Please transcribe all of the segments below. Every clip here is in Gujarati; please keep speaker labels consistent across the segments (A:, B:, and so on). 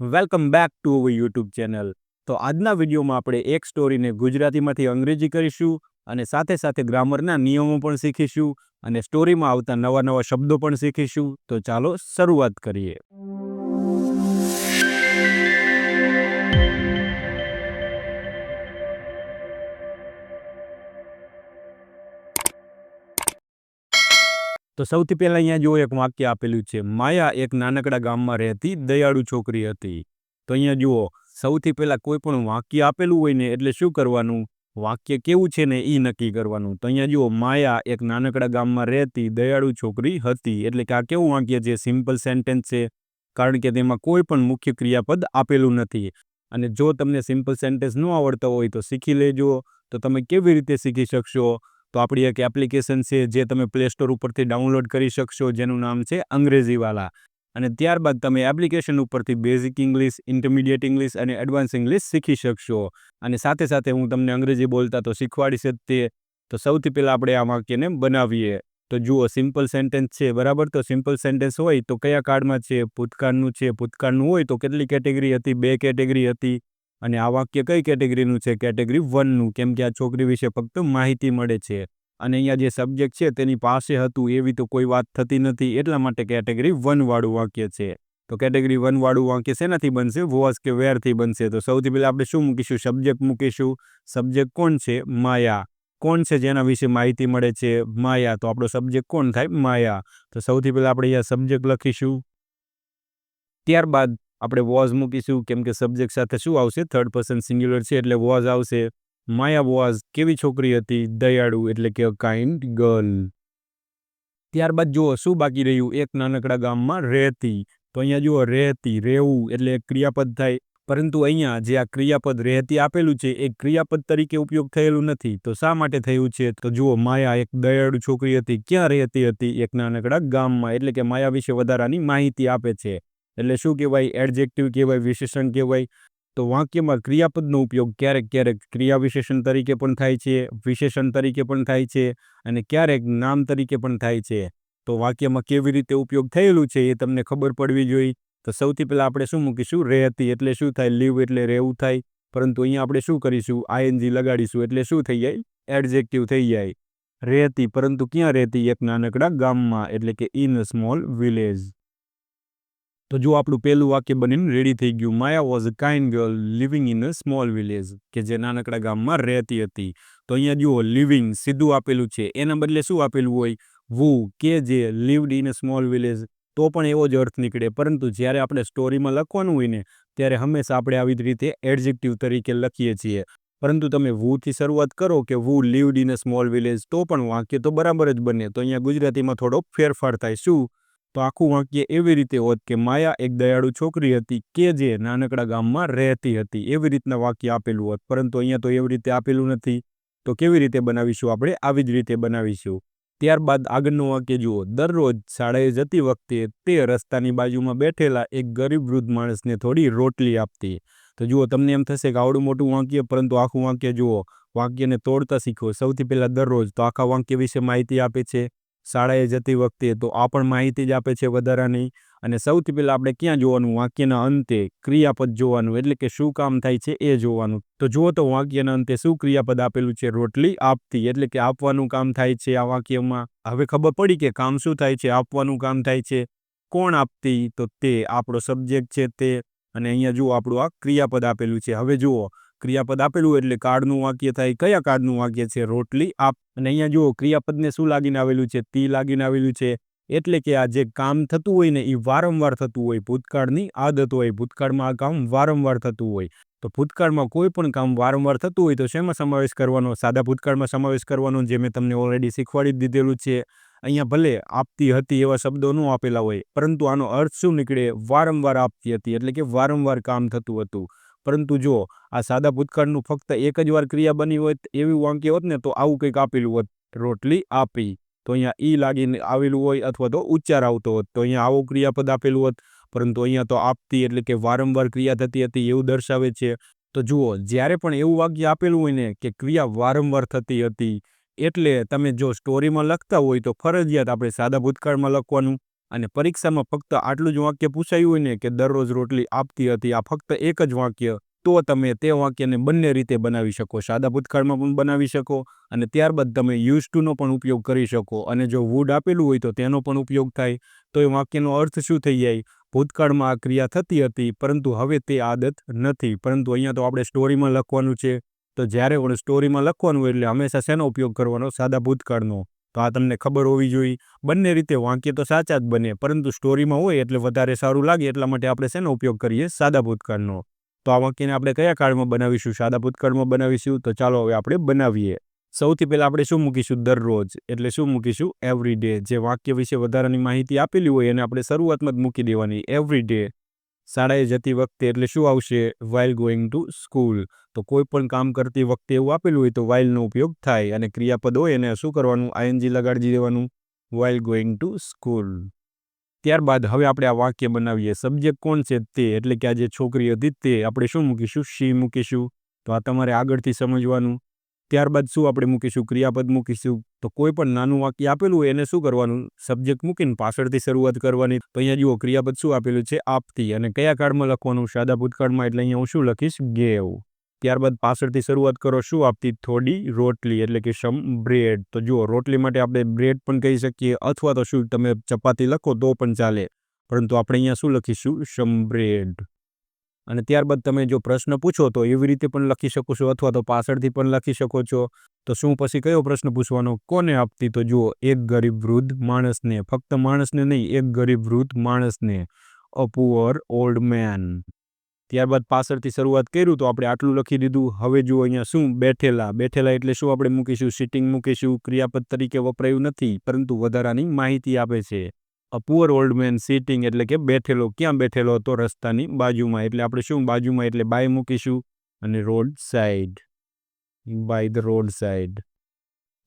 A: Welcome back to our YouTube channel. તો આજના વિડીયોમાં આપણે એક સ્ટોરીને ગુજરાતીમાંથી અંગ્રેજી કરીશું અને સાથે સાથે ગ્રામરના નિયમો પણ શીખીશું અને સ્ટોરીમાં આવતા નવા નવા શબ્દો પણ શીખીશું. તો ચાલો શરૂઆત કરીએ. તો સૌથી પહેલાં અહીંયા જુઓ એક વાક્ય આપેલું છે, માયા એક નાનકડા ગામમાં રહેતી દયાળુ છોકરી હતી. તો અહીંયા જુઓ, સૌથી પહેલાં કોઈ પણ વાક્ય આપેલું હોય ને, એટલે શું કરવાનું? વાક્ય કેવું છે ને એ નક્કી કરવાનું. તો અહીંયા જુઓ, માયા એક નાનકડા ગામમાં રહેતી દયાળુ છોકરી હતી. એટલે કે આ કેવું વાક્ય છે? સિમ્પલ સેન્ટેન્સ છે, કારણ કે તેમાં કોઈ પણ મુખ્ય ક્રિયાપદ આપેલું નથી. અને જો તમને સિમ્પલ સેન્ટેન્સ ન આવડતા હોય તો શીખી લેજો. તો તમે કેવી રીતે શીખી શકશો? તો આપણી એક એપ્લિકેશન છે જે તમે પ્લે સ્ટોર ઉપરથી ડાઉનલોડ કરી શકશો, જેનું નામ છે અંગ્રેજીવાલા. અને ત્યારબાદ તમે એપ્લિકેશન ઉપરથી બેઝિક ઇંગ્લિશ ઇન્ટરમીડિયેટ ઇંગ્લિશ અને એડવાન્સ ઇંગ્લિશ શીખી શકશો. અને સાથે સાથે હું તમને અંગ્રેજી બોલતા તો શીખવાડીશ જ તે. તો સૌથી પહેલાં આપણે આ વાક્યને બનાવીએ. તો જુઓ સિમ્પલ સેન્ટેન્સ છે, બરાબર? તો સિમ્પલ સેન્ટેન્સ હોય તો કયા કાર્ડમાં છે? ભૂતકાળનું છે, ભૂતકાળનું હોય તો કેટલી કેટેગરી હતી? બે કેટેગરી હતી. અને આ વાક્ય કઈ કેટેગરીનું છે? કેટેગરી વનનું. કેમ કે આ છોકરી વિશે ફક્ત માહિતી મળે છે. અને અહીંયા જે સબ્જેક્ટ છે તેની પાસે હતું, એવી તો કોઈ વાત થતી નથી. એટલા માટે કેટેગરી વનવાળું વાક્ય છે. તો કેટેગરી વનવાળું વાક્ય શેનાથી બનશે? વોઝ કે વેરથી બનશે? તો સૌથી પહેલાં આપણે શું મૂકીશું? સબ્જેક્ટ મૂકીશું. સબ્જેક્ટ કોણ છે? માયા. કોણ છે જેના વિશે માહિતી મળે છે? માયા. તો આપણો સબ્જેક્ટ કોણ થાય? માયા. તો સૌથી પહેલાં આપણે અહીંયા સબ્જેક્ટ લખીશું. ત્યારબાદ આપણે વોઝ મૂકીશું, કેમ કે સબ્જેક્ટ સાથે શું આવશે? થર્ડ પર્સન સિંગ્યુલર છે એટલે વોઝ આવશે. માયા વોઝ કેવી છોકરી હતી? દયાળુ એટલે કે અ કાઇન્ડ ગર્લ ત્યારબાદ જુઓ, શું બાકી રહ્યું? એક નાનકડા ગામમાં રહેતી. તો અહીંયા જુઓ, રહેતી, રહેવું એટલે ક્રિયાપદ થાય. પરંતુ અહીંયા જે આ ક્રિયાપદ રહેતી આપેલું છે, એ ક્રિયાપદ તરીકે ઉપયોગ થયેલું નથી. તો શા માટે થયું છે? તો જુઓ, માયા એક દયાળુ છોકરી હતી. ક્યાં રહેતી હતી? એક નાનકડા ગામમાં. એટલે કે માયા વિશે વધારાની માહિતી આપે છે. એટલે શું કહેવાય? એડજેક્ટિવ કહેવાય, વિશેષણ કહેવાય. તો વાક્યમાં ક્રિયાપદનો ઉપયોગ ક્યારેક ક્યારેક ક્રિયા વિશેષણ તરીકે પણ થાય છે, વિશેષણ તરીકે પણ થાય છે અને ક્યારેક નામ તરીકે પણ થાય છે. તો વાક્યમાં કેવી રીતે ઉપયોગ થયેલું છે એ તમને ખબર પડવી જોઈએ. તો સૌથી પહેલાં આપણે શું મૂકીશું? રહેતી એટલે શું થાય? લીવ એટલે રહેવું થાય. પરંતુ અહીંયા આપણે શું કરીશું? આઈએનજી લગાડીશું એટલે શું થઈ જાય? એડજેક્ટિવ થઈ જાય. રહેતી પરંતુ ક્યાં રહેતી? એક નાનકડા ગામમાં એટલે કે ઇન અ સ્મોલ વિલેજ તો જો આપણું પહેલું વાક્ય બનીને રેડી થઈ ગયું, Maya was a kind girl living in a small village કે જે નાનકડા ગામમાં રહેતી હતી. તો અહીંયા જુઓ લિવિંગ સીધું આપેલું છે. એના બદલે શું આપેલું હોય? વુ કે જે lived in a small village તો પણ એવો જ અર્થ નીકળે. પરંતુ જ્યારે આપણે સ્ટોરીમાં લખવાનું હોય ને, ત્યારે હંમેશા આપણે આવી રીતે એડજેક્ટિવ તરીકે લખીએ છીએ. પરંતુ તમે વુથી શરૂઆત કરો કે who lived in a small village તો પણ વાક્ય તો બરાબર જ બને. તો અહીંયા ગુજરાતીમાં થોડો ફેરફાર થાય. શું? તો આખું વાક્ય એવી રીતે હોત કે માયા એક દયાળુ છોકરી હતી કે જે નાનકડા ગામમાં રહેતી હતી. એવી રીતના વાક્ય આપેલું હોત. પરંતુ અહીંયા તો એવી રીતે આપેલું નથી. તો કેવી રીતે બનાવીશું આપણે? આવી જ રીતે બનાવીશું. ત્યારબાદ આગળનું વાક્ય જુઓ. દરરોજ શાળાએ જતી વખતે તે રસ્તાની બાજુમાં બેઠેલા એક ગરીબ વૃદ્ધ માણસને થોડી રોટલી આપતી. તો જુઓ, તમને એમ થશે કે આવડું મોટું વાક્ય, પરંતુ આખું વાક્ય જુઓ. વાક્યને તોડતા શીખો. સૌથી પહેલાં દરરોજ તો આખા વાક્ય વિશે માહિતી આપે છે. શાળાએ જતી વખતે, તો આ પણ માહિતી જ આપે છે વધારાની. અને સૌથી પહેલાં આપણે ક્યાં જોવાનું? વાક્યના અંતે ક્રિયાપદ જોવાનું, એટલે કે શું કામ થાય છે એ જોવાનું. તો જુઓ તો વાક્યના અંતે શું ક્રિયાપદ આપેલું છે? રોટલી આપતી, એટલે કે આપવાનું કામ થાય છે આ વાક્યમાં. હવે ખબર પડી કે કામ શું થાય છે? આપવાનું કામ થાય છે. કોણ આપતી? તો તે આપણો સબ્જેક્ટ છે તે. અને અહીંયા જુઓ આપણું આ ક્રિયાપદ આપેલું છે. હવે જુઓ ક્રિયાપદ આપેલું એટલે કાર્ડનું વાક્ય થાય. કયા કાર્ડનું વાક્ય છે? રોટલી? આપ અને અહીંયા જુઓ, ક્રિયાપદને શું લાગીને આવેલું છે? તી લાગીને આવેલું છે. એટલે કે આ જે કામ થતું હોય ને એ વારંવાર થતું હોય. ભૂતકાળની આદત હોય. ભૂતકાળમાં આ કામ વારંવાર થતું હોય. તો ભૂતકાળમાં કોઈ પણ કામ વારંવાર થતું હોય તો શેમાં સમાવેશ કરવાનો? સાદા ભૂતકાળમાં સમાવેશ કરવાનો, જે મેં તમને ઓલરેડી શીખવાડી દીધેલું છે. અહીંયા ભલે આપતી હતી એવા શબ્દો ન આપેલા હોય, પરંતુ આનો અર્થ શું નીકળે? વારંવાર આપતી હતી. એટલે કે વારંવાર કામ થતું હતું. પરંતુ જો આ સાદા ભૂતકાળનું ફક્ત એક જ વાર ક્રિયા બની હોત એવી વાંકી હોત ને, તો આવું કંઈક આપેલું હોત. રોટલી આપી, તો અહીંયા ઈ લાગીને આવેલું હોય અથવા તો ઉચ્ચાર આવતો હોત, તો અહીંયા આવું ક્રિયાપદ આપેલું હોત. પરંતુ અહીંયા તો આપતી એટલે કે વારંવાર ક્રિયા થતી હતી એવું દર્શાવે છે. તો જુઓ, જ્યારે પણ એવું વાક્ય આપેલું હોય ને, કે ક્રિયા વારંવાર થતી હતી, એટલે તમે જો સ્ટોરીમાં લખતા હોય તો ફરજિયાત આપણે સાદા ભૂતકાળમાં લખવાનું. અને પરીક્ષામાં ફક્ત આટલું જ વાક્ય પૂછાયું હોય ને કે દરરોજ રોટલી આપતી હતી, આ ફક્ત એક જ વાક્ય, તો તમે તે વાક્યને બંને રીતે બનાવી શકો. સાદા ભૂતકાળમાં પણ બનાવી શકો અને ત્યારબાદ તમે યુઝ ટુનો પણ ઉપયોગ કરી શકો. અને જો વુડ આપેલું હોય તો તેનો પણ ઉપયોગ થાય. તો એ વાક્યનો અર્થ શું થઈ જાય? ભૂતકાળમાં આ ક્રિયા થતી હતી, પરંતુ હવે તે આદત નથી. પરંતુ અહીંયા તો આપણે સ્ટોરીમાં લખવાનું છે. તો જ્યારે પણ સ્ટોરીમાં લખવાનું એટલે હંમેશા શેનો ઉપયોગ કરવાનો? સાદા ભૂતકાળનો. તો આ તમને ખબર હોવી જોઈએ. બંને રીતે વાક્ય તો સાચા જ બને, પરંતુ સ્ટોરીમાં હોય એટલે વધારે સારું લાગે, એટલા માટે આપણે શેનો ઉપયોગ કરીએ? સાદા ભૂતકાળનો. તો આ વાક્યને આપણે કયા કાળમાં બનાવીશું? સાદા ભૂતકાળમાં બનાવીશું? તો ચાલો હવે આપણે બનાવીએ. સૌથી પહેલાં આપણે શું મૂકીશું? દરરોજ. એટલે શું મૂકીશું? એવરી ડે જે વાક્ય વિશે વધારાની માહિતી આપેલી હોય એને આપણે શરૂઆતમાં જ મૂકી દેવાની. એવરી ડે શાળાએ જતી વખતે એટલે શું આવશે? વાઇલ ગોઈંગ ટુ સ્કૂલ તો કોઈ પણ કામ કરતી વખતે એવું આપેલું હોય તો વાઇલનો ઉપયોગ થાય અને ક્રિયાપદ હોય એને શું કરવાનું? આઈએનજી લગાડી દેવાનું. વાઇલ ગોઈંગ ટુ સ્કૂલ ત્યારબાદ હવે આપણે આ વાક્ય બનાવીએ. સબ્જેક્ટ કોણ છે તે? એટલે કે આ જે છોકરી હતી તે. આપણે શું મૂકીશું? શી મૂકીશું. તો આ તમારે આગળથી સમજવાનું. ત્યારબાદ શું આપણે મૂકીશું? ક્રિયાપદ મૂકીશું? તો કોઈ પણ નાનું વાક્ય આપેલું હોય એને શું કરવાનું? સબ્જેક્ટ મૂકીને પાછળથી શરૂઆત કરવાની. તો અહીંયા જુઓ, ક્રિયાપદ શું આપેલું છે? આપતી. અને કયા કાળમાં લખવાનું? સાદા ભૂતકાળમાં, એટલે અહીંયા હું શું લખીશ? ગેવ. ત્યારબાદ પાછળથી શરૂઆત કરો. શું આપતી? થોડી રોટલી, એટલે કે સમ બ્રેડ. તો જુઓ, રોટલી માટે આપણે બ્રેડ પણ કહી શકીએ. અથવા તો શું તમે ચપાતી લખો તો પણ ચાલે. પરંતુ આપણે અહીંયા શું લખીશું? Some bread. અને ત્યારબાદ તમે જો પ્રશ્ન પૂછો, તો એવી રીતે પણ લખી શકો છો અથવા તો પાછળથી પણ લખી શકો છો. તો શું પછી કયો પ્રશ્ન પૂછવાનો? કોને આપતી? તો જુઓ, એક ગરીબ વૃદ્ધ માણસને, ફક્ત માણસને નહીં, એક ગરીબ વૃદ્ધ માણસને અ પુઅર ઓલ્ડ મેન ત્યારબાદ પાછળથી શરૂઆત કર્યું, તો આપણે આટલું લખી દીધું. હવે જુઓ અહીંયા શું બેઠેલા. બેઠેલા એટલે શું આપણે મૂકીશું? સિટિંગ મૂકીશું. ક્રિયાપદ તરીકે વપરાયું નથી, પરંતુ વધારાની માહિતી આપે છે. A poor old man sitting એટલે કે બેઠેલો, ક્યાં બેઠેલો હતો રસ્તાની બાજુમાં? એટલે આપણે શું બાજુમાં? એટલે બાય મૂકીશું અને road side by the road side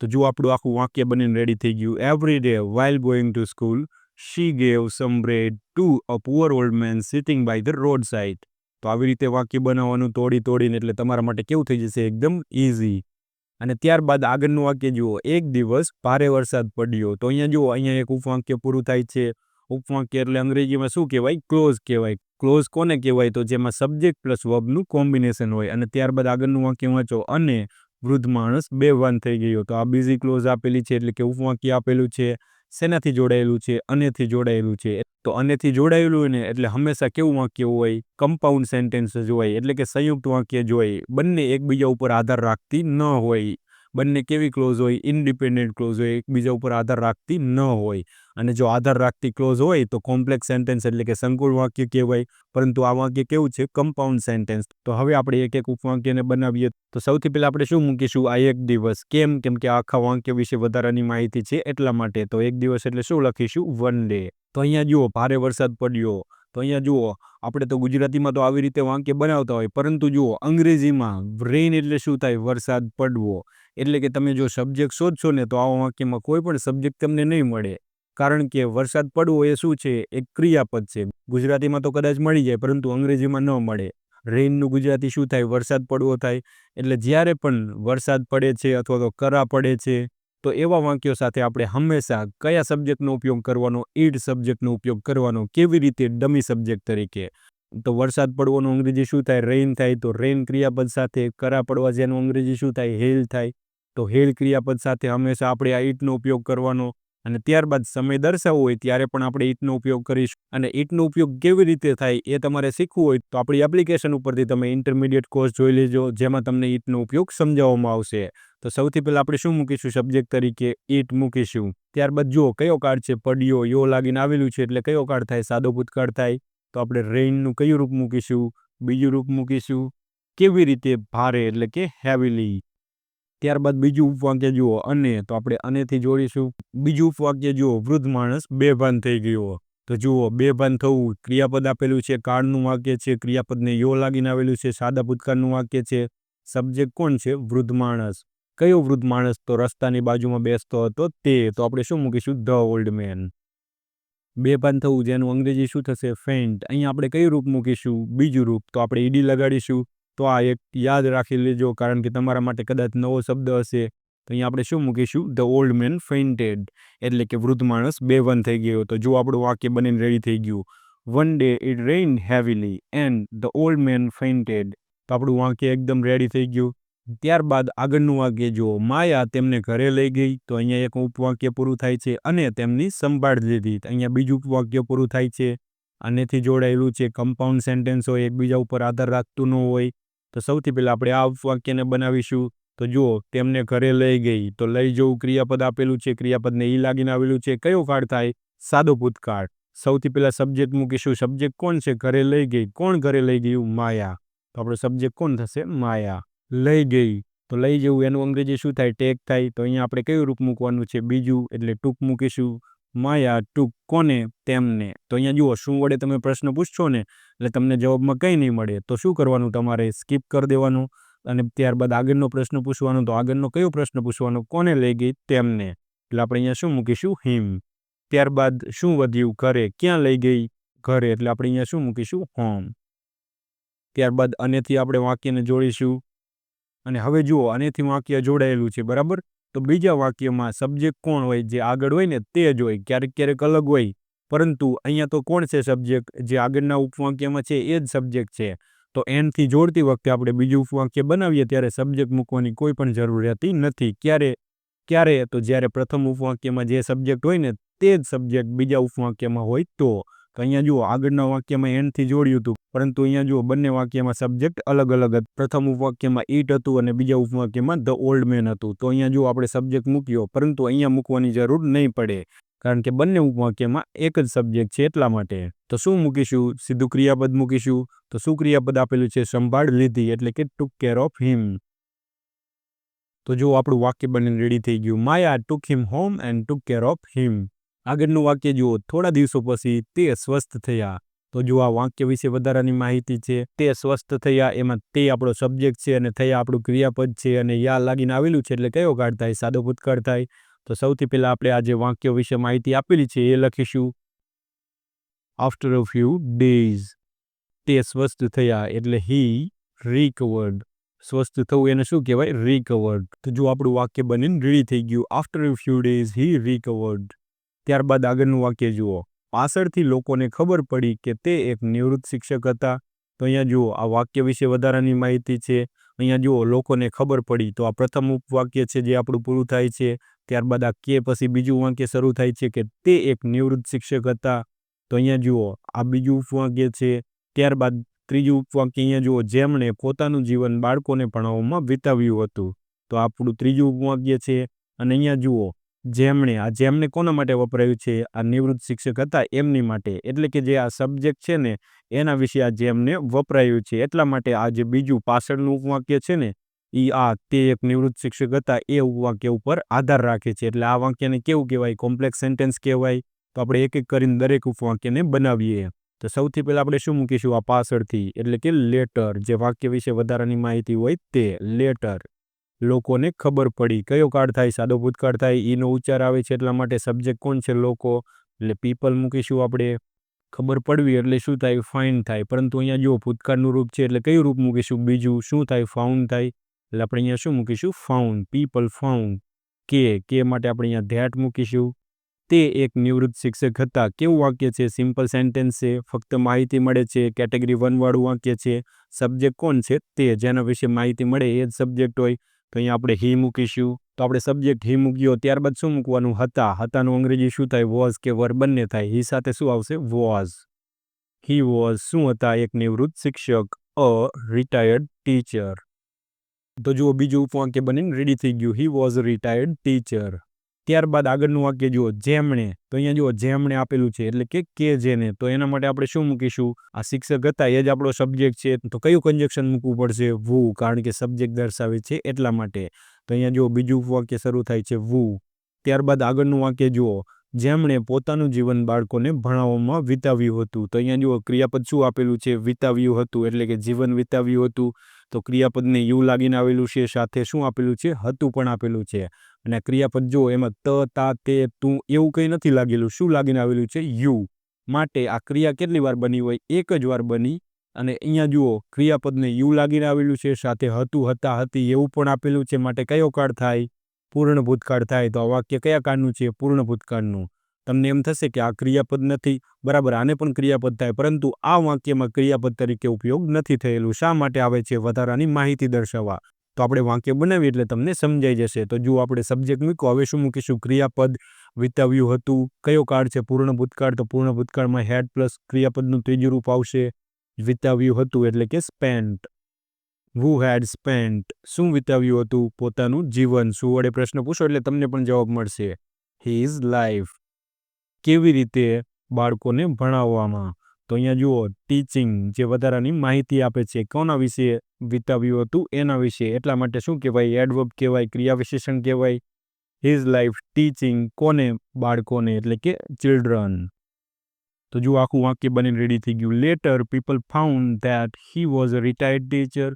A: તો જો આપણું આખું વાક્ય બનીને રેડી થઈ ગયું. Every day while going to school she gave some bread to a poor old man sitting by the road side તો આવી રીતે વાક્ય બનાવવાનું તોડી તોડીને એટલે તમારા માટે કેવું થઈ જશે? એકદમ ઇઝી અને ત્યારબાદ આગળનું વાક્ય જુઓ, એક દિવસ ભારે વરસાદ પડ્યો. તો અહીંયા જુઓ, અહીંયા એક ઉપવાક્ય પૂરું થાય છે. ઉપવાક્ય એટલે અંગ્રેજીમાં શું કહેવાય? ક્લોઝ કહેવાય. ક્લોઝ કોને કહેવાય? તો જેમાં સબ્જેક્ટ પ્લસ વર્બનું કોમ્બિનેશન હોય. અને ત્યારબાદ આગળનું વાક્ય વાંચો, અને વૃદ્ધ માણસ બેભાન થઈ ગયો. તો આ બીજી ક્લોઝ આપેલી છે, એટલે કે ઉપવાક્ય આપેલું છે. શેનાથી જોડાયેલું છે અનેથી જોડાયેલું છે. તો અનેથી જોડાયેલું હોય ને, એટલે હંમેશા કેવું વાક્ય હોય? કમ્પાઉન્ડ સેન્ટેન્સ જ હોય, એટલે કે સંયુક્ત વાક્ય જ હોય. બંને એકબીજા ઉપર આધાર રાખતી ન હોય. બંને કેવી ક્લોઝ હોય ઇન્ડિપેન્ડન્ટ ક્લોઝ હોય, એકબીજા ઉપર આધાર રાખતી ન હોય. અને જો આધાર રાખતી ક્લોઝ હોય, તો કોમ્પ્લેક્સ સેન્ટેન્સ એટલે કે સંકુલ વાક્ય કહેવાય. પરંતુ આ વાક્ય કેવું છે? કમ્પાઉન્ડ સેન્ટેન્સ તો હવે આપણે એક એક ઉપવાક્યને બનાવીએ. તો સૌથી પહેલાં આપણે શું મૂકીશું? આ એક દિવસ. કેમ? કેમ કે આખા વાક્ય વિશે વધારાની માહિતી છે એટલા માટે. તો એક દિવસ એટલે શું લખીશું? વન ડે તો અહીંયા જુઓ, ભારે વરસાદ પડ્યો. તો અહીંયા જુઓ, આપણે તો ગુજરાતીમાં તો આવી રીતે વાક્ય બનાવતા હોય. પરંતુ જુઓ, અંગ્રેજીમાં રેઇન એટલે શું થાય? વરસાદ પડવો. એટલે કે તમે જો સબ્જેક્ટ શોધશો ને તો આવા વાક્યમાં કોઈ પણ સબ્જેક્ટ તમને નહીં મળે. કારણ કે વરસાદ પડવો એ શું છે? એક ક્રિયાપદ છે. ગુજરાતીમાં તો કદાચ મળી જાય, પરંતુ અંગ્રેજીમાં ન મળે. રેઇનનું ગુજરાતી શું થાય? વરસાદ પડવો થાય. એટલે જ્યારે પણ વરસાદ પડે છે અથવા તો કરા પડે છે, તો એવા વાક્યો સાથે આપણે હંમેશા કયા સબ્જેક્ટનો ઉપયોગ કરવાનો, ઈડ સબ્જેક્ટનો ઉપયોગ કરવાનો, કેવી રીતે ડમી સબ્જેક્ટ તરીકે? તો વરસાદ પડવાનું અંગ્રેજી શું થાય? રેઇન થાય તો રેઇન ક્રિયાપદ સાથે, કરા પડવા જેનું અંગ્રેજી શું થાય? હેલ થાય. તો હેલ ક્રિયાપદ સાથે હંમેશા આપણે આ ઈટનો ઉપયોગ કરવાનો અને ત્યારબાદ સમય દર્શાવવો હોય ત્યારે પણ આપણે ઈટનો ઉપયોગ કરીશું. અને ઈટનો ઉપયોગ કેવી રીતે થાય એ તમારે શીખવું હોય તો આપણી એપ્લિકેશન ઉપરથી તમે ઇન્ટરમીડિયેટ કોર્સ જોઈ લેજો, જેમાં તમને ઈટનો ઉપયોગ સમજાવવામાં આવશે. તો સૌથી પહેલાં આપણે શું મૂકીશું? સબ્જેક્ટ તરીકે ઈટ મૂકીશું. ત્યારબાદ જુઓ કયો કાર્ડ છે? પડ્યો, યો લાગીને આવેલું છે એટલે કયો કાર્ડ થાય? સાદો ભૂતકાળ થાય. તો આપણે રેઇનનું કયું રૂપ મૂકીશું? બીજું રૂપ મૂકીશું. કેવી રીતે? ભારે એટલે કે હેવીલી ત્યારબાદ બીજું ઉપવાક્ય જુઓ, અને તો આપણે અનેથી જોડીશું. બીજું ઉપવાક્ય જુઓ, વૃદ્ધ માણસ બેભાન થઈ ગયો. તો જુઓ, બેભાન થવું ક્રિયાપદ આપેલું છે, કાળનું વાક્ય છે, ક્રિયાપદને યો લાગીને આવેલું છે, સાદા ભૂતકાળનું વાક્ય છે. સબ્જેક્ટ કોણ છે? વૃદ્ધ માણસ. કયો વૃદ્ધ માણસ તો રસ્તાની બાજુમાં બેસતો હતો તે? તો આપણે શું મૂકીશું? The old man. બેભાન થવું જેનું અંગ્રેજી શું થશે? ફેન્ટ. અહીંયા આપણે કયું રૂપ મૂકીશું? બીજું રૂપ. તો આપણે ઈડી લગાડીશું. તો આ એક યાદ રાખી લેજો, કારણ કે તમારા માટે કદાચ નવો શબ્દ હશે. તો અહીંયા આપણે શું મૂકીશું? ધ ઓલ્ડ મેન ફેઇન્ટેડ એટલે કે વૃદ્ધ માણસ બેવન થઈ ગયો. તો જો આપણું વાક્ય બનીને રેડી થઈ ગયું. One day it rain heavily and the old man fainted તો આપણું વાક્ય એકદમ રેડી થઈ ગયું. ત્યારબાદ આગળનું વાક્ય જુઓ. માયા તેમને ઘરે લઈ ગઈ. તો અહીંયા એક ઉપવાક્ય પૂરું થાય છે અને તેમની સંભાળ લીધી. અહીંયા બીજું ઉપવાક્ય પૂરું થાય છે. આનેથી જોડાયેલું છે. કમ્પાઉન્ડ સેન્ટેન્સ હોય, એકબીજા ઉપર આધાર રાખતું ન હોય. તો સૌથી પહેલાં આપણે આ ઉપવાક્યને બનાવીશું. તો જુઓ, તેમને ઘરે લઈ ગઈ. તો લઈ જવું ક્રિયાપદ આપેલું છે. ક્રિયાપદને ઈ લાગીને આવેલું છે. કયો કાળ થાય? સાદો ભૂતકાળ. સૌથી પહેલાં સબ્જેક્ટ મૂકીશું. સબ્જેક્ટ કોણ છે? ઘરે લઈ ગઈ. કોણ ઘરે લઈ ગયું? માયા. તો આપણો સબ્જેક્ટ કોણ થશે? માયા. લઈ ગઈ. તો લઈ જવું. એનું અંગ્રેજી શું થાય? ટેક થાય. તો અહીંયા આપણે કયું રૂપ મૂકવાનું છે? બીજું, એટલે ટૂંક મૂકીશું. માયા ટૂંક કોને તેમને? તો અહીંયા જુઓ, શું વડે તમે પ્રશ્ન પૂછશો ને, એટલે તમને જવાબમાં કંઈ નહીં મળે. તો શું કરવાનું? તમારે સ્કીપ કરી દેવાનું. અને ત્યારબાદ આગળનો પ્રશ્ન પૂછવાનો, તો આગળનો કયો પ્રશ્ન પૂછવાનો? કોને લઈ ગઈ તેમને? એટલે આપણે અહીંયા શું મૂકીશું? હિમ ત્યારબાદ શું વધ્યું? ઘરે. ક્યાં લઈ ગઈ? ઘરે. એટલે આપણે અહીંયા શું મૂકીશું? હોમ ત્યારબાદ અનેથી આપણે વાક્યને જોડીશું. અને હવે જુઓ, અનેથી વાક્ય જોડાયેલું છે. બરાબર? તો બીજા વાક્યમાં સબ્જેક્ટ કોણ હોય, જે આગળ હોય ને તે જ હોય, ક્યારેક ક્યારેક અલગ હોય. પરંતુ અહીંયા તો કોણ છે સબ્જેક્ટ જે આગળના ઉપવાક્યમાં છે એ જ સબ્જેક્ટ છે. તો એનથી જોડતી વખતે આપણે બીજું ઉપવાક્ય બનાવીએ ત્યારે સબ્જેક્ટ મૂકવાની કોઈ પણ જરૂર રહેતી નથી. ક્યારે? ક્યારે? તો જ્યારે પ્રથમ ઉપવાક્યમાં જે સબ્જેક્ટ હોય ને તે જ સબ્જેક્ટ બીજા ઉપવાક્યમાં હોય તો અહીંયા જુઓ, આગળના વાક્યમાં એનથી જોડ્યું હતું. પરંતુ અહીંયા જુઓ, બંને વાક્યમાં સબ્જેક્ટ અલગ અલગ હતું પ્રથમ ઉપવાક્યમાં ઈટ હતું અને બીજા ઉપવાક્યમાં ધ ઓલ્ડ મેન હતું. તો અહીંયા જુઓ, આપણે સબ્જેક્ટ મૂક્યો, પરંતુ અહીંયા મૂકવાની જરૂર નહીં પડે, કારણ કે બંને ઉપવાક્યમાં એક જ સબ્જેક્ટ છે એટલા માટે. તો શું મૂકીશું? સીધું ક્રિયાપદ મૂકીશું? તો શું ક્રિયાપદ આપેલું છે? સંભાળ લીધી, એટલે કે ટુક કેર ઓફ હિમ તો જો આપણું વાક્ય બનીને રેડી થઈ ગયું. Maya took him home and took care of him આગળનું વાક્ય જુઓ, થોડા દિવસો પછી તે સ્વસ્થ થયા. તો જો આ વાક્ય વિશે વધારાની માહિતી છે, તે સ્વસ્થ થયા, એમાં તે આપણો સબ્જેક્ટ છે અને થયા આપણું ક્રિયાપદ છે અને યા લાગીને આવેલું છે એટલે કયો કાળ થાય? સાદો ભૂતકાળ થાય. તો સૌથી પહેલાં આપણે આ જે વાક્યો વિશે માહિતી આપેલી છે, એ લખીશું. આફ્ટર અ ફ્યુ ડેઝ તે સ્વસ્થ થયા એટલે હી રિકવર્ડ સ્વસ્થ થવું એને શું કહેવાય? રિકવર્ડ તો જો આપણું વાક્ય બનીને રેડી થઈ ગયું after a few days he recovered ત્યારબાદ આગળનું વાક્ય જુઓ. પાછળથી લોકોને ખબર પડી કે તે એક નિવૃત્ત શિક્ષક હતા. તો અહીંયા જુઓ, આ વાક્ય વિશે વધારાની માહિતી છે. અહીંયા જુઓ, લોકોને ખબર પડી. તો આ પ્રથમ ઉપવાક્ય છે જે આપણું પૂરું થાય છે. ત્યારબાદ આ કે પછી બીજું વાક્ય શરૂ થાય છે કે તે એક નિવૃત્ત શિક્ષક હતા. તો અહીંયા જુઓ, આ બીજું ઉપવાક્ય છે. ત્યારબાદ ત્રીજું ઉપવાક્ય અહીંયા જુઓ, જેમણે પોતાનું જીવન બાળકોને ભણાવવામાં વિતાવ્યું હતું. તો આપણું ત્રીજું ઉપવાક્ય છે. અને અહીંયા જુઓ જેમણે, આ જેમને કોના માટે વપરાયું છે, આ નિવૃત્ત શિક્ષક હતા એમની માટે. એટલે કે જે આ સબ્જેક્ટ છે ને, એના વિશે આ જેમને વપરાયું છે, એટલા માટે આ જે બીજું પાછળનું ઉપવાક્ય છે ને એ આ તે એક નિવૃત્ત શિક્ષક હતા એ ઉપવાક્ય ઉપર આધાર રાખે છે. એટલે આ વાક્યને કેવું કહેવાય? કોમ્પ્લેક્સ સેન્ટેન્સ કહેવાય. તો આપણે એક એક કરીને દરેક ઉપવાક્યને બનાવીએ. તો સૌથી પહેલાં આપણે શું મૂકીશું? આ પાછળથી. એટલે કે લેટર. જે વાક્ય વિશે વધારાની માહિતી હોય તે લેટર. લોકોને ખબર પડી. કયો કાળ થાય? સાદો ભૂતકાળ થાય? ઈનો ઉચ્ચાર આવે છે એટલા માટે સબ્જેક્ટ કોણ છે? લોકો. એટલે પીપલ મૂકીશું આપણે. ખબર પડવી એટલે શું થાય? ફાઇન થાય. પરંતુ અહીંયા જો ભૂતકાળનું રૂપ છે એટલે કયું રૂપ મૂકીશું? બીજું શું થાય? ફાઉન્ડ થાય. એટલે આપણે અહીંયા શું મૂકીશું? ફાઉન્ડ પીપલ ફાઉન્ડ કે કે માટે આપણે અહીંયા ધેટ મૂકીશું? તે એક નિવૃત્ત શિક્ષક હતા. કેવું વાક્ય છે? સિમ્પલ સેન્ટેન્સ છે. ફક્ત માહિતી મળે છે. કેટેગરી વનવાળું વાક્ય છે. સબ્જેક્ટ કોણ છે? તે. જેના વિશે માહિતી મળે એ જ સબ્જેક્ટ હોય. તો અહીંયા આપણે હી મૂકીશું. તો આપણે સબ્જેક્ટ હી મૂક્યો ત્યારબાદ શું મૂકવાનું? હતા. હતાનું અંગ્રેજી શું થાય? વોઝ કે વર બંને થાય. હી સાથે શું આવશે? વોઝ હી વોઝ શું હતા? એક નિવૃત્ત શિક્ષક, અ રિટાયર્ડ ટીચર તો જુઓ બીજું ઉપવાક્ય બનીને રેડી થઈ ગયું. હી વોઝ રિટાયર્ડ ટીચર ત્યારબાદ આગળનું વાક્ય જુઓ, જેમણે. તો અહીંયા જુઓ, જેમણે આપેલું છે. એટલે કે કે જેને. તો એના માટે આપણે શું મૂકીશું? આ શિક્ષક હતા, એ જ આપણો સબ્જેક્ટ છે. તો કયું કન્જેક્શન મૂકવું પડશે? વુ. કારણ કે સબ્જેક્ટ દર્શાવે છે એટલા માટે. તો અહીંયા જુઓ, બીજું વાક્ય શરૂ થાય છે, વુ. ત્યારબાદ આગળનું વાક્ય જુઓ જેમણે પોતાનું જીવન બાળકોને ભણાવવામાં વિતાવ્યું હતું. તો અહીંયા જુઓ, ક્રિયાપદ શું આપેલું છે? વિતાવ્યું હતું, એટલે કે જીવન વિતાવ્યું હતું. તો ક્રિયાપદને યુ લાગીને આવેલું છે, સાથે શું આપેલું છે? હતું પણ આપેલું છે. અને ક્રિયાપદ જો એમાં ત, તા, તે, તું એવું કંઈ નથી લાગેલું. શું લાગીને આવેલું છે? યુ. માટે આ ક્રિયા કેટલી વાર બની હોય? એક જ વાર બની. અને અહીંયા જુઓ, ક્રિયાપદને યુ લાગીને આવેલું છે, સાથે હતું, હતા, હતી એવું પણ આપેલું છે. માટે કયો કાળ થાય? પૂર્ણ ભૂતકાળ થાય તો આ વાક્ય કયા કાળનું છે? પૂર્ણ ભૂતકાળનું તમને એમ થશે કે આ ક્રિયાપદ નથી. બરાબર, આને પણ ક્રિયાપદ થાય. પરંતુ આ વાક્યમાં ક્રિયાપદ તરીકે ઉપયોગ નથી થયેલું. શા માટે આવે છે? વધારાની માહિતી દર્શાવવા. તો આપણે વાક્ય બનાવીએ એટલે તમને સમજાઈ જશે. તો જો આપણે સબ્જેક્ટ મૂકો હવે શું મૂકીશું? ક્રિયાપદ વિતાવ્યું હતું. કયો કાળ છે? પૂર્ણ ભૂતકાળ તો પૂર્ણ ભૂતકાળમાં હેડ પ્લસ ક્રિયાપદનું ત્રીજું રૂપ આવશે. વિતાવ્યું હતું એટલે કે સ્પેન્ટ વુ હેડ સ્પેન્ટ શું વિતાવ્યું હતું? પોતાનું જીવન. શું વડે પ્રશ્ન પૂછો એટલે તમને પણ જવાબ મળશે. હિઝ લાઈફ કેવી રીતે બાળકોને ભણાવવામાં? તો અહીંયા જુઓ ટીચિંગ જે વધારાની માહિતી આપે છે, કોના વિશે વિતાવ્યું હતું? એના વિશે. એટલા માટે શું કહેવાય? એડવર્બ કહેવાય, ક્રિયા વિશેષણ કહેવાય. હિઝ લાઈફ ટીચિંગ કોને? બાળકોને, એટલે કે ચિલ્ડ્રન તો જો આખું વાક્ય બની રેડી થઈ ગયું. Later people found that he was a retired teacher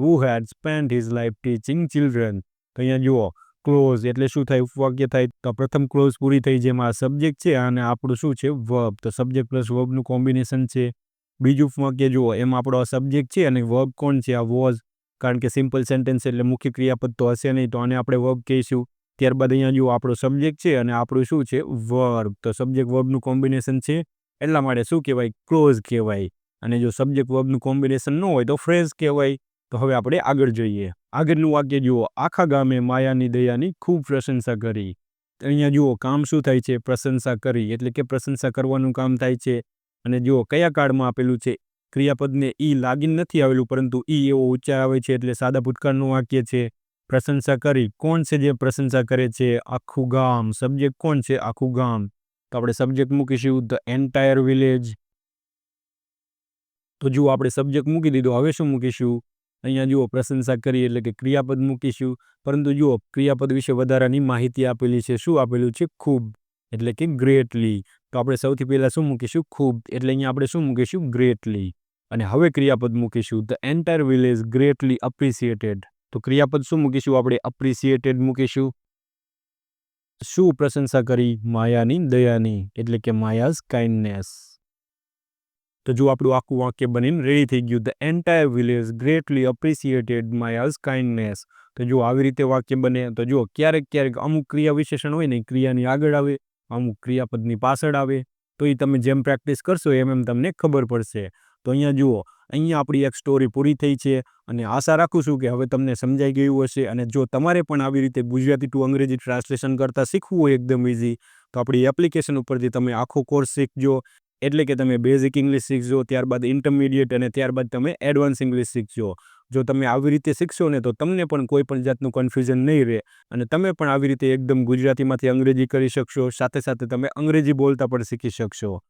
A: who had spent his life teaching children. તો અહીંયા જુઓ ક્લોઝ એટલે શું થાય? ઉપવાક્ય થાય. તો પ્રથમ ક્લોઝ પૂરી થઈ જેમાં આ સબ્જેક્ટ છે અને આપણું શું છે? વર્બ તો સબ્જેક્ટ પ્લસ વર્બનું કોમ્બિનેશન છે. બીજું ઉપવાક્ય, જુઓ, એમાં આપણો આ સબ્જેક્ટ છે અને વર્બ કોણ છે? આ વોઝ કારણ કે સિમ્પલ સેન્ટેન્સ એટલે મુખ્ય ક્રિયાપદ તો હશે નહીં. તો આને આપણે વર્બ કહીશું. ત્યારબાદ અહીંયા, જુઓ, આપણો સબ્જેક્ટ છે અને આપણું શું છે? વર્બ તો સબ્જેક્ટ વર્બનું કોમ્બિનેશન છે. એટલા માટે શું કહેવાય? ક્લોઝ કહેવાય. અને જો સબ્જેક્ટ વર્બનું કોમ્બિનેશન ન હોય તો ફ્રેઝ કહેવાય. તો હવે આપણે આગળ જોઈએ. આગળનું વાક્ય જુઓ. આખા ગામે માયાની દયાની ખૂબ પ્રશંસા કરી. અહીંયા જુઓ, કામ શું થાય છે? પ્રશંસા કરી. એટલે કે પ્રશંસા કરવાનું કામ થાય છે. અને જુઓ, કયા કાળમાં આપેલું છે? ક્રિયાપદને ઈ લાગીને નથી આવેલું, પરંતુ ઈ એવો ઉચ્ચાર આવે છે એટલે સાદા ભૂતકાળનું વાક્ય છે. પ્રશંસા કરી. કોણ છે જે પ્રશંસા કરે છે? આખું ગામ. સબ્જેક્ટ કોણ છે? આખું ગામ. તો આપણે સબ્જેક્ટ મૂકીશું. The entire village. તો જુઓ, આપણે સબ્જેક્ટ મૂકી દીધો. હવે શું મૂકીશું? અહીંયા જુઓ, પ્રશંસા કરી એટલે કે ક્રિયાપદ મૂકીશું. પરંતુ જુઓ, ક્રિયાપદ વિશે વધારાની માહિતી આપેલી છે. શું આપેલું છે? ખૂબ. એટલે કે ગ્રેટલી તો આપણે સૌથી પહેલાં શું મૂકીશું? ખૂબ. એટલે અહીંયા આપણે શું મૂકીશું? ગ્રેટલી અને હવે ક્રિયાપદ મૂકીશું. The entire village greatly appreciated તો ક્રિયાપદ શું મૂકીશું? આપણે અપ્રિસિએટેડ મૂકીશું. શું પ્રશંસા કરી? માયાની દયાની. એટલે કે માયાઝ કાઇન્ડનેસ તો જો આપણું આખું વાક્ય બનીને રેડી થઈ ગયું the entire village greatly appreciated Maya's kindness તો જો આવી રીતે વાક્ય બને, તો જો ક્યારેક ક્યારેક અમુક ક્રિયા વિશેષણ હોય ને ક્રિયાની આગળ આવે, અમુક ક્રિયાપદની પાછળ આવે, તો એ તમે જેમ પ્રેક્ટિસ કરશો એમ એમ તમને ખબર પડશે. તો અહીંયા જુઓ, અહીંયા આપણી એક સ્ટોરી પૂરી થઈ છે અને આશા રાખું છું કે હવે તમને સમજાઈ ગયું હશે અને જો તમારે પણ આવી રીતે ગુજરાતી ટુ અંગ્રેજી ટ્રાન્સલેશન કરતાં શીખવું હોય એકદમ ઇઝી તો આપણી એપ્લિકેશન ઉપરથી તમે આખો કોર્સ શીખજો. એટલે કે તમે બેઝિક ઇંગ્લિશ શીખજો, ત્યારબાદ ઇન્ટરમીડિયેટ અને ત્યારબાદ તમે એડવાન્સ ઇંગ્લિશ શીખજો. જો તમે આવી રીતે શીખશો ને, તો તમને પણ કોઈ પણ જાતનું કન્ફ્યુઝન નહીં રહે. અને તમે પણ આવી રીતે એકદમ ગુજરાતીમાંથી અંગ્રેજી કરી શકશો, સાથે સાથે તમે અંગ્રેજી બોલતા પણ શીખી શકશો.